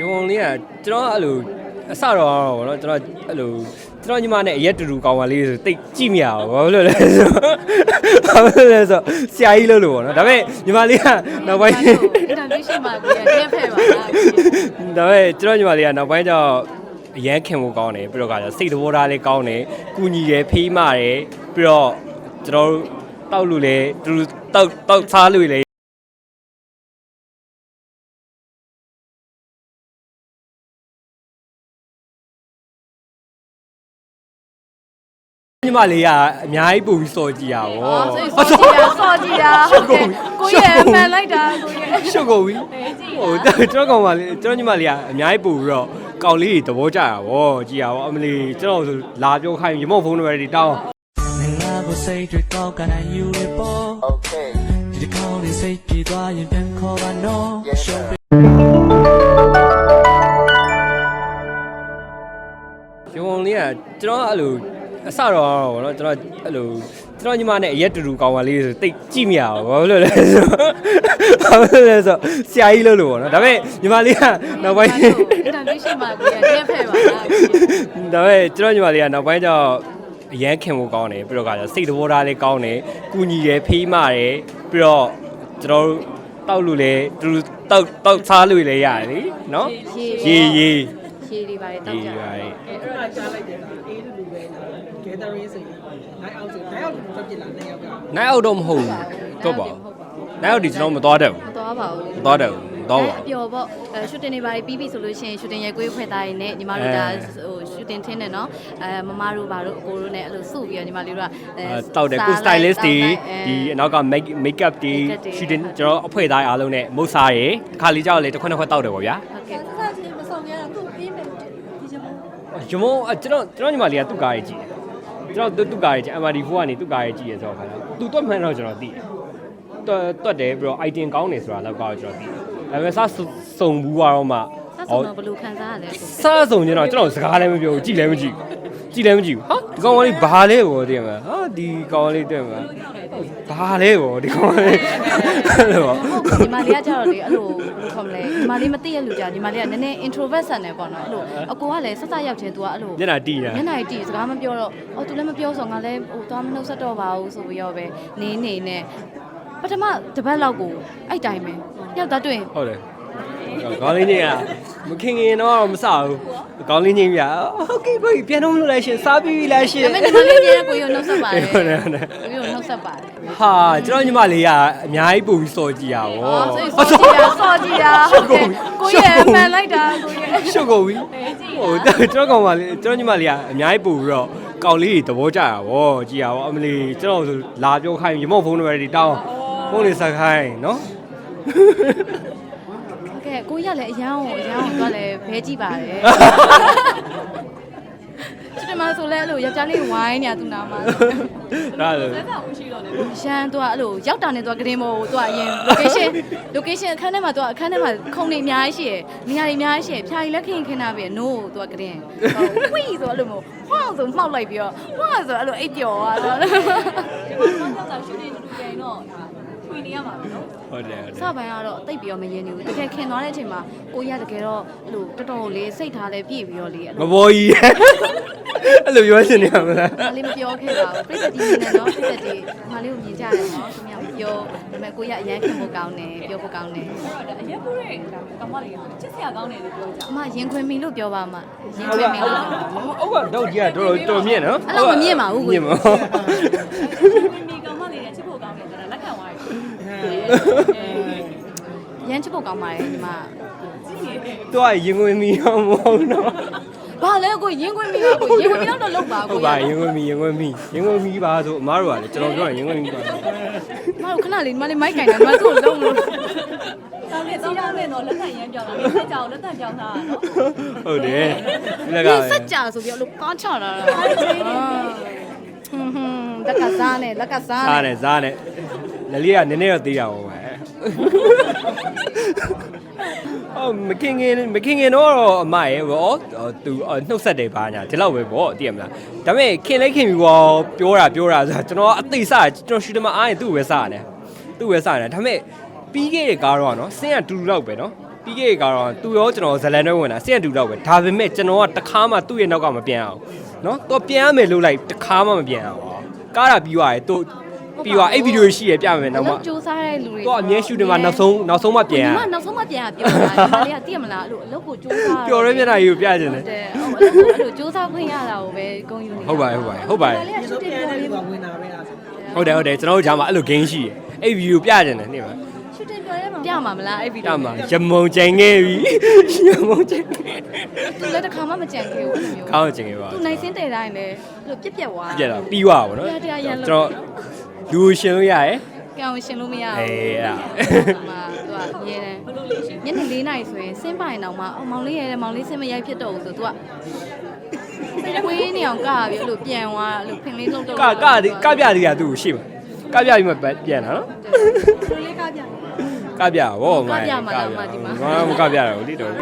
ရုံလေးကကျွန်တော်အဲ့လိုအစတော့ဗောနော်ကျွန်တော်အဲ့လိုကျွန်တော်ညီမနဲ့အရက်တူတူကောင်းပါလေးဆိုတိတ်ကြည့်မရဘူးဘာလို့လဲဆိုဘာလို့လဲဆိုဆရာကြီးလို့လို့ဗောနော်ဒါပေမဲ့ညီမလေးကနောက်ပိုင်းအင်တာဗျူးရှိမှကိုရတက်ဖက်ပါလားဒါပေမဲ့ကျွန်တော်ညီမလေးကနောက်ပိုင်းကျတော့အရန်ခင်ဖို့ကောင်းတယ်ပြီးတော့ကကျစိတ်သဘောထားလေးကောင်းတယ်ကုညီတယ်ဖေးမတယ်ပြီးတော့ကျွန်တော်တို့တောက်လို့လေတူတူတောက်တောက်စားလို့လေညီ မလေးကအများကြီးပူပြီးစော်ကြည့်ရပါအော်ဘောဆိုစောကြည့်ရစောကြည့်ရဟုတ်ကဲ့ကိုရမှန်လိုက်တာကိုရရှုပ်ကုန်ပြီဟိုကျွန်တော်ကောင်မလေးကျွန်တော်ညီမလေးကအများကြီးပူပြီးတော့ကောင်လေးတွေသဘောကျတာဗောကြည်ရပါဘောအမလီကျွန်တော်ဆိုလာပြောခိုင်းရမော့ဖုန်းနံပါတ်တွေတောင်းမင်္ဂလာကိုစိတ်တွေကောက်ကနိုင်ယူရပေါ် Okay. ဒီတစ်ခေါက်လေးစိတ်ပြေသွားရင်ပြန်ခေါ်ပါနော် Yes, sir. ရှုပ်ရုံလေးကကျွန်တော်အဲ့လို အစတော့ဗောနော်ကျွန်တော်အဲ့လိုကျွန်တော်ညီမနဲ့အရက်တူတူကောင်းပါလေးဆိုတိတ်ကြည့်မရဘူးဘာလို့လဲဆိုဘာလို့လဲဆိုဆရာကြီးလို့လို့ဗောနော်ဒါပေမဲ့ညီမလေးကနောက်ပိုင်းအင်တာဗျူးရှိမှကိုရတက်ဖက်ပါလားဒါပေမဲ့ကျွန်တော်ညီမလေးကနောက်ပိုင်းကျတော့အရန်ခင်ဖို့ကောင်းတယ်ပြီးတော့ကကျစိတ်သဘောထားလေးကောင်းတယ်ကုညီတယ်ဖေးမတယ်ပြီးတော့ကျွန်တော်တို့တောက်လို့လေတူတူတောက်တောက်စားလို့လေရတယ်လीနော်ရေရေ ရှည်လေးပါလေတောရေက်ကြပါရေအဲ့တော့ကြားလိုက်တယ်အေးတူတူပဲလား gathering ဆိုရင်နိုင်အောင်ဆိုနိုင်အောင်တက်ပြလာနေရောက်ကနိုင်အောက်တော့မဟုတ်ဘူးတော့ပါနိုင်အောက်ဒီကျွန်တော်မသွားတတ်ဘူးမသွားပါဘူး မသွားတတ်ဘူးမသွားပါအပျော်ပေါ့အဲရှူတင်နေပါပြီးပြီဆိုလို့ရှိရင်ရှူတင်ရဲ့ကိုယ်ဖွဲ့သားရင်းနဲ့ညီမတို့ဒါဟိုရှူတင်ထင်းတယ်နော်အဲမမတို့ဘာတို့အကိုတို့နဲ့အဲ့လိုစုပြီးတော့ညီမလေးတို့ကအဲဘူးတောက်တယ်ကို stylist တွေဒီအနောက်က make makeup တွေ Makeup တွေရှူတင်ကျွန်တော်အဖွဲ့သားအားလုံးနဲ့မုတ်စားရယ်တစ်ခါလေးကြောက်လေတစ်ခွက်နှစ်ခွက်တောက်တယ်ပေါ့ဗျာ ဟုတ်ကဲ့ ရမုံအကျွန်တော်ကျွန်တော်ညီမလေးကသူ့ကားရေးကြည့်တယ်ကျွန်တော်သူ့သူ့ကားရေးကြည့် MRD4 ကနေသူ့ကားရေးကြည့်ရဆိုတော့ခါတော့သူတွတ်မှန်းတော့ကျွန်တော်သိတယ်တွတ်တွတ်တယ်ပြီးတော့ item ကောင်းတယ်ဆိုတာတော့ကောင်းကျွန်တော်သိတယ်ဒါပေမဲ့စစုံဘူးကတော့မှ ဆက်ဆုံးတော့ဘယ်လိုခံစားရလဲဆိုစစုံကျွန်တော်ကျွန်တော်စကားလည်းမပြောဘူးကြည့်လည်းမကြည့်ဘူးကြည့်လည်းမကြည့်ဘူးဟာဒီကောင်ကလေးဘာလဲဘောတည်မှာဟာဒီကောင်ကလေးတည်မှာဘာလဲဘောဒီကောင်ကလေးအဲ့လိုပေါ့ညီမလေးကကြတော့လေအဲ့လိုဘယ်လိုခေါ်မလဲညီမလေးမသိရလူကြညီမလေးကနည်းနည်း introvert ဆန်တယ်ပေါ့နော်အဲ့လိုအကိုကလည်းဆက်ဆက်ရောက်ချင်း तू ကအဲ့လိုမျက်နှာတီးတာမျက်နှာကြီးတီစကားမပြောတော့အော် तू လည်းမပြောဆိုငါလည်းဟိုသွားမနှုတ်ဆက်တော့ပါဘူးဆိုပြီးတော့ပဲနေနေနဲ့ပထမတစ်ပတ်လောက်ကိုအဲ့တိုင်းပဲရောက်သားတွေ့ရင်ဟုတ်တယ် ကောင်းလေးညင်ကမခင်ခင်တော့မစဘူးကောင်းလေးညင်ပြဟုတ်ကဲ့ကိုပြန်တော့မလို့လဲရှင်စားပြီးပြီလားရှင်ဒါပေမဲ့ညီမလေးပြန်ကိုရုံနှုတ်ဆက်ပါတယ်ဟုတ်တယ်ဟုတ်တယ်ကိုရုံနှုတ်ဆက်ပါတယ်ဟာကျွန်တော်ညီမလေးကအများကြီးပူပြီးစော်ကြည့်ရပါဘောအော်ဆိုစောကြည့်ရစောကြည့်ရဟုတ်ကဲ့ကိုရမှန်လိုက်တာကိုရရှုပ်ကုန်ပြီဟိုကျွန်တော်ကောင်မလေးကျွန်တော်ညီမလေးကအများကြီးပူပြီးတော့ကောင်လေးတွေသဘောကျတာဗောကြည်ရပါဘောအမလီကျွန်တော်ဆိုလာပြောခိုင်းရမော့ဖုန်းနံပါတ်တွေတောင်းဖုန်းလေးဆက်ခိုင်းနော်ဟု တ်ကဲ့ကိုရလည်းအရန်ကိုအရန်ကိုတော့လည်းဘဲကြည့်ပါတယ်ချစ်တယ်မဆိုလဲအဲ့လိုယောက်ျားလေးဝိုင်းနေတာသူနာမှာဒါလေရန်သူကအဲ့လိုရောက်တာနဲ့သူကဂရင်းမို့သူကအရင် location location အခန်းထဲမှာသူကအခန်းထဲမှာခုံနေအများကြီးရှိရယ်နေရာတွေအများကြီးရှိရယ်ဖြာကြီးလက်ခင်ခင်းတာပဲ no သူကဂရင်းဝီဆိုအဲ့လိုမျိုးဟောဆိုမှောက်လိုက်ပြီးတော့ဟောဆိုအဲ့လိုအိပ်ပျော်သွားတော့ ဟုတ်တယ်ဟုတ်တယ် စပိုင်းကတော့တိတ်ပြီးတော့မရင်နေဘူးတကယ်ခင်သွားတဲ့အချိန်မှာကိုရတကယ်တော့အဲ့လိုတော်တော်လေးစိတ်ထားလဲပြည့်ပြီးတော့လေအဲ့ငလိုဘောကြီးအဲ့လိုပြောချင်နေရမလားမလေးမပြောခဲ့ပါဘူးပြည့်စက်ကြီးနေနော်ပြည့်စက်ကြီးမလေးကိုမြင်ကြတယ်နော်သူများမပြောဒါပေမဲ့ကိုရအရန်ခင်ဖို့ကောင်းတယ်ပြောဖို့ကောင်းတယ်အရက်ကိုရဲ့ကမလေးချစ်စရာကောင်းတယ်လို့ပြောကြအမရင်ခွင်မီလို့ပြောပါမရင်ခွင်မီလို့ပြောပါ ဟုတ်ကတော့ကြီးကတော်တော်တော်မြင့်နော်အဲ့လိုမမြင့်ပါဘူးကိုမြင့်ပါမီမီကောင်မလေးနဲ့ချစ်ဖို့ကောင်းတယ်ဆိုတာလက်ခံသွားတယ် ရန်ချစ်ဖို့ကောင်းပါတယ်ညီမသူကရင်ဝင်မီတော့မဟုတ်တော့ဘာလဲကိုရင်ခွင်မီကကိုရင်ခွင်မီတော့လောက်ပါဟုကိုတ်ပါရင်ဝင်မီရင်ဝင်မီရင်ဝင်မီပါဆိုအမားတို့ကလေကျွန်တော်ပြောရင်ရင်ဝင်မီပါမတို့ခဏလေးညီမလေးမိုက်ကင်တာညီမတို့လုံးလို့တောင်းလေတောင်းလာမယ်တော့လက်ခံရမ်းပြောင်းတာလေဆက်ကြအောင်လက်ခံပြောင်းတာနော်ဟုတ်တယ်ဒီလက်ကဒီစက်ကြဆိုပြီးတော့လို့ကားချတာလားဟွန်းဟွန်းလက်ကစားနဲ့လက်ကစားစားနဲ့နဲ့စားနဲ့ လလေးကနည်းနည်းတော့သေးတာပေါ့ပဲအော်မခင်ခင်မခင်ခင်တော့အမရဲ့ဗောသူနှုတ်ဆက်တယ်ပါညာဒီလောက်ပဲဗောသိရမလားဒါပေမဲ့ခင်လဲခင်ပြီဗောပြောတာပြောတာဆိုကျွန်တော်အသိစားကျွန်တော်ရှူတယ်မအားရင်သူ့ပဲစားရတယ်သူ့ပဲစားရတယ်ဒါပေမဲ့ပြီးခဲ့တဲ့ကားတော့နော်ဆင်းကတူတူတော့ပဲနော်ပြီးခဲ့ကတော့သူရောကျွန်တော်ဇလန်တွေဝင်တာစက်တူတော့ပဲဒါပေမဲ့ကျွန်တော်ကတခါမှသူ့ရဲ့နောက်ကမပြန်အောင်နော်တော့ပြန်ရမယ်လို့လိုက်တခါမှမပြန်အောင်ကားတာပြီးသွားတယ်သူ ပြီးသွားအဲ့ဗီဒီယိုရှိရပြမယ်နောက်မှစူးစမ်းတဲ့လူတွေတော့အမြဲရှူတယ်မှာနောက်ဆုံးနောက်ဆုံးမှပြန်ရဒီမှာနောက်ဆုံးမှပြန်ရပြောတာဒီမလေးကသိရမလားအဲ့လိုအလုပ်ကိုစူးစမ်းပျော်ရဲမျက်နှာကြီးကိုပြချင်တယ်တယ်ဟုတ်အဲ့လိုအဲ့လိုစူးစမ်းခွင့်ရတာကိုပဲဂုဏ်ယူနေဟုတ်ပါတယ်ဟုတ်ပါတယ်ဟုတ်ပါတယ်ဒီမလေးကဒီရှူလိုတင်ပြန်ပြောတဲ့လေးလူကဝင်တာပဲလားဆိုဟုတ်တယ်ဟုတ်တယ်ကျွန်တော်တို့ဂျာမှာအဲ့လို game ရှိတယ်အဲ့ဗီဒီယိုပြချင်တယ်နေ့မှာရှူတင်ပြောရဲမှာပြမှာမလားအဲ့ဗီဒီပြယိုမှာရမုံကျင်ခဲ့ပြီရမုံကျင်ခဲ့သူလည်းတစ်ခါမှမကြံခဲ့ဘူးအဲ့လိုမျိုးကောင်းကျင်ခဲ့ပါသူနိုင်စင်းတဲ့တိုင်းလည်းအဲ့လိုပြက်ပြက်သွားပြက်တာပြီးသွားပါဘောနော်ပြက်ပြက်ရန်လို့ကျွန်တော် လူကိုရှင်လို့ရတယ်ကံကိုရှင်လို့မရအေးအဲ့ဒါဘူးမှာသူကရဲတယ်ညနေ၄နာရီဆိုရင်စင်းပိုင်တော့မှအော်မောင်လေးရဲတယ်မောင်လေးစင်းမရိုက်ဖြစ်တော့ဘူးဆိုသူကဝေးနေအောင်ကပြီးအဲ့လိုပြန်သွားအဲ့လိုဖင်လေးလုံးတော့ကကဒီကပြဒီကသူ့ကိုရှိမှာကပြပြီးမှပြန်လာနော်လူလေးကားပြ ကပြဗောကပြမှာလားအမဒီမှာမမကပြတော့လေတော်